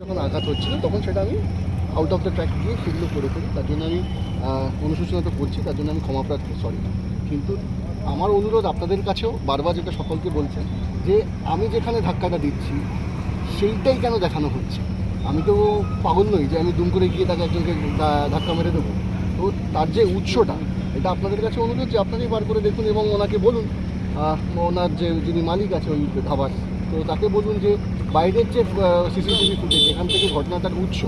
যখন আঘাত হচ্ছিল, তখন সেটা আমি আউট অফ দ্য ট্র্যাক দিয়ে সেগুলো করে ফেলি। তার জন্য আমি অনুশোচনা তো করছি, তার জন্য আমি ক্ষমা প্রার্থী সরি কিন্তু আমার অনুরোধ আপনাদের কাছেও বারবার যেটা সকলকে বলছেন যে আমি যেখানে ধাক্কাটা দিচ্ছি, সেইটাই কেন দেখানো হচ্ছে? আমি তো পাগল নই যে আমি দুম করে গিয়ে তাকে একজনকে ধাক্কা মেরে দেবো। তো তার যে উৎসটা, এটা আপনাদের কাছে অনুরোধ যে আপনারাই বার করে দেখুন এবং ওনাকে বলুন ওনার যে, যিনি মালিক আছে, ওই ধাবার তো তাকে বলুন যে বাইরের যে সিসিটিভি ফুটেজ এখান থেকে ঘটনাটার উৎস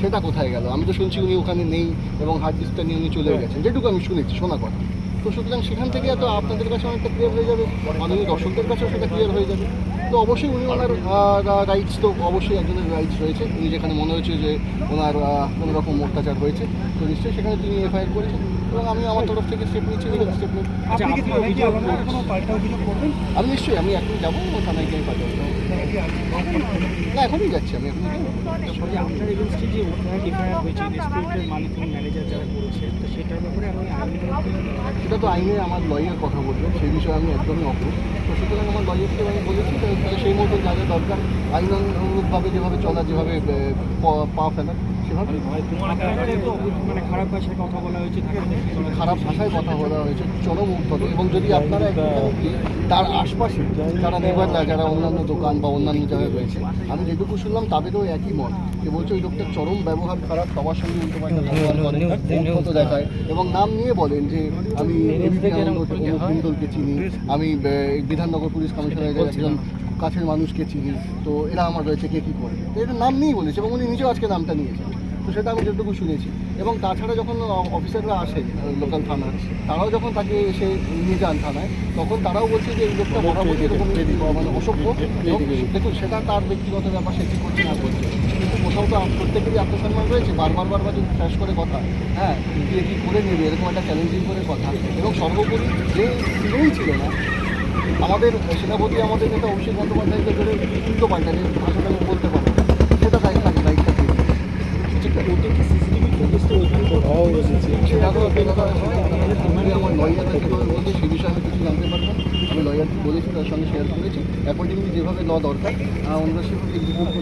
সেটা কোথায় গেল? আমি তো শুনছি উনি ওখানে নেই এবং হার্ড ডিস্কটা নিয়ে উনি চলে গেছেন। যেটুকু আমি শুনেছি শোনা কথা। তো সুতরাং সেখান থেকে এত আপনাদের কাছে অনেকটা ক্লিয়ার হয়ে যাবে? মাননীয় দর্শকদের কাছেও সেটা ক্লিয়ার হয়ে যাবে? তো অবশ্যই উনি ওনার রাইটস তো অবশ্যই একজনের রাইটস রয়েছে। উনি যেখানে মনে হয়েছে যে ওনার কোনো রকম অত্যাচার হয়েছে তো নিশ্চয়ই সেখানে তিনি এফআইআর করেছেন। এবং আমি আমার তরফ থেকে স্টেপ নিচ্ছি লিগাল স্টেপ নিচ্ছি আচ্ছা আমি নিশ্চয়ই আমি এখন যাব থানায় গিয়ে পাঠাবো না এখনই যাচ্ছি আমি এখন আপনার এগেনস্টে যে ওখানে হয়েছে রেস্টুরেন্টের মালিক ম্যানেজার যারা করেছে তো সেটার ব্যাপারে আমি সেটা তো আইনে আমার লয়ার কথা বলবেন সেই বিষয়ে আমি একদমই অপর তো সুতরাং আমার লয়ারকে আমি বলেছি তাহলে সেই মতো যা যা দরকার আইন যেভাবে চলা যেভাবে পা ফেলা সেভাবে। মানে খারাপ ভাষায় কথা বলা হয়েছে। খারাপ ভাষায় কথা বলা হয়েছে চরম উদ্ধত এবং যদি আপনারা তার আশপাশে যারা নেবাররা যারা অন্যান্য দোকান বা অন্যান্য জায়গায় রয়েছে আমি যেটুকু শুনলাম তাদেরও একই মত যে বলছে ওই লোকটার চরম ব্যবহার খারাপ সবার সঙ্গে উল্টো পাল্টা ব্যবহার করে উদ্ধত দেখায়। এবং নাম নিয়ে বলেন যে আমি এবিপি আনন্দ চিনি আমি বিধাননগর পুলিশ কমিশনারের একজন কাছের মানুষকে চিনি তো এরা আমার রয়েছে কে কী করে? তো এটা নাম নিয়েই বলেছে এবং উনি নিজেও আজকে নামটা নিয়েছেন তো সেটা আমি যেটুকু শুনেছি। এবং তাছাড়া যখন অফিসাররা আসে লোকাল থানার তারাও যখন তাকে এসে নিয়ে যান থানায় তখন তারাও বলছে যে এই লোকটা বরাবরই এরকম মানে অসভ্য। এবং দেখুন সেটা তার ব্যক্তিগত ব্যাপার সে কী করছে না করছে। কিন্তু কোথাও তো প্রত্যেকেরই আত্মসম্মান রয়েছে। বারবার বারবার যদি ফ্ল্যাশ করে কথা হ্যাঁ কে কী করে নেবে এরকম একটা চ্যালেঞ্জিং করে কথা। এবং সর্বোপরি যে ছিলই ছিল না আমাদের সেনাপতি আমাদের নেতা অভিষেক বন্দ্যোপাধ্যায়কে ধরে উল্টো পাল্টা যে ভাষাটা আমি বলতে পারব সেটা তাই থাকে দিয়ে সেটা তো আমি আমার লয়ার বলতে সেই বিষয়ে আমি কিছু জানতে পারব আমি বলেছি তার সঙ্গে শেয়ার করেছি। অ্যাকর্ডিংলি যেভাবে ল দরকার ওনারা সেভাবে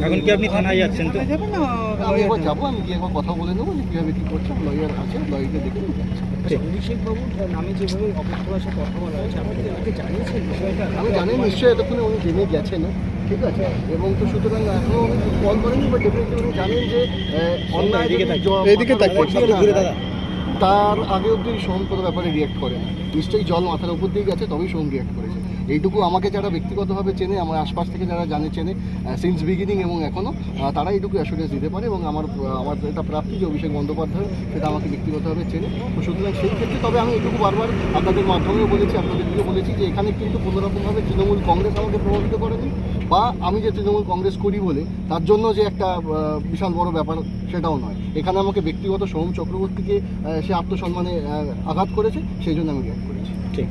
এখন কি আপনি থানায় যাচ্ছেন তো? না আমি একবার যাব আমি গিয়ে একবার কথা বলে নেব যে কীভাবে কী করছে লয়ার আছে লয়ারকে দেখে আমি যাচ্ছি। আচ্ছা। নামে যেভাবে অপরাধ ভাষায় কথা বলা হয়েছে জানিয়েছেন বিষয়টা? আমি জানি নিশ্চয়ই এতক্ষণে উনি জেনে গেছেন ঠিক আছে? এবং তো সুতরাং এখনও উনি কল করেনি বাট ডেফিনেটলি উনি জানেন যে অন্যায় এদিকে ঘুরে দাঁড়া। তার আগে অব্দি সোহম কোনো ব্যাপারে রিয়াক্ট করে না। নিশ্চয়ই জল মাথার উপর দিয়ে গেছে, তবেই সোহম রিয়াক্ট করেছে। এইটুকু আমাকে যারা ব্যক্তিগতভাবে চেনে, আমার আশপাশ থেকে যারা জানে চেনে সিন্স বিগিনিং এবং এখনও তারা এইটুকু অ্যাসুরেন্স দিতে পারে এবং আমার আমার এটা প্রাপ্তি যে অভিষেক বন্দ্যোপাধ্যায়, সেটা আমাকে ব্যক্তিগতভাবে চেনে। তো সুতরাং সেই ক্ষেত্রে তবে আমি এটুকু বারবার আপনাদের মাধ্যমেও বলেছি, আপনাদেরকেও বলেছি যে এখানে কিন্তু কোনোরকমভাবে তৃণমূল কংগ্রেস আমাকে প্রভাবিত করেনি। বা আমি যে তৃণমূল কংগ্রেস করি বলে তার জন্য যে একটা বিশাল বড় ব্যাপার সেটাও নয়। এখানে আমাকে ব্যক্তিগত সোহম চক্রবর্তীকে সে আত্মসম্মানে আঘাত করেছে সেই জন্য আমি রিয়াক্ট করেছি। ঠিক।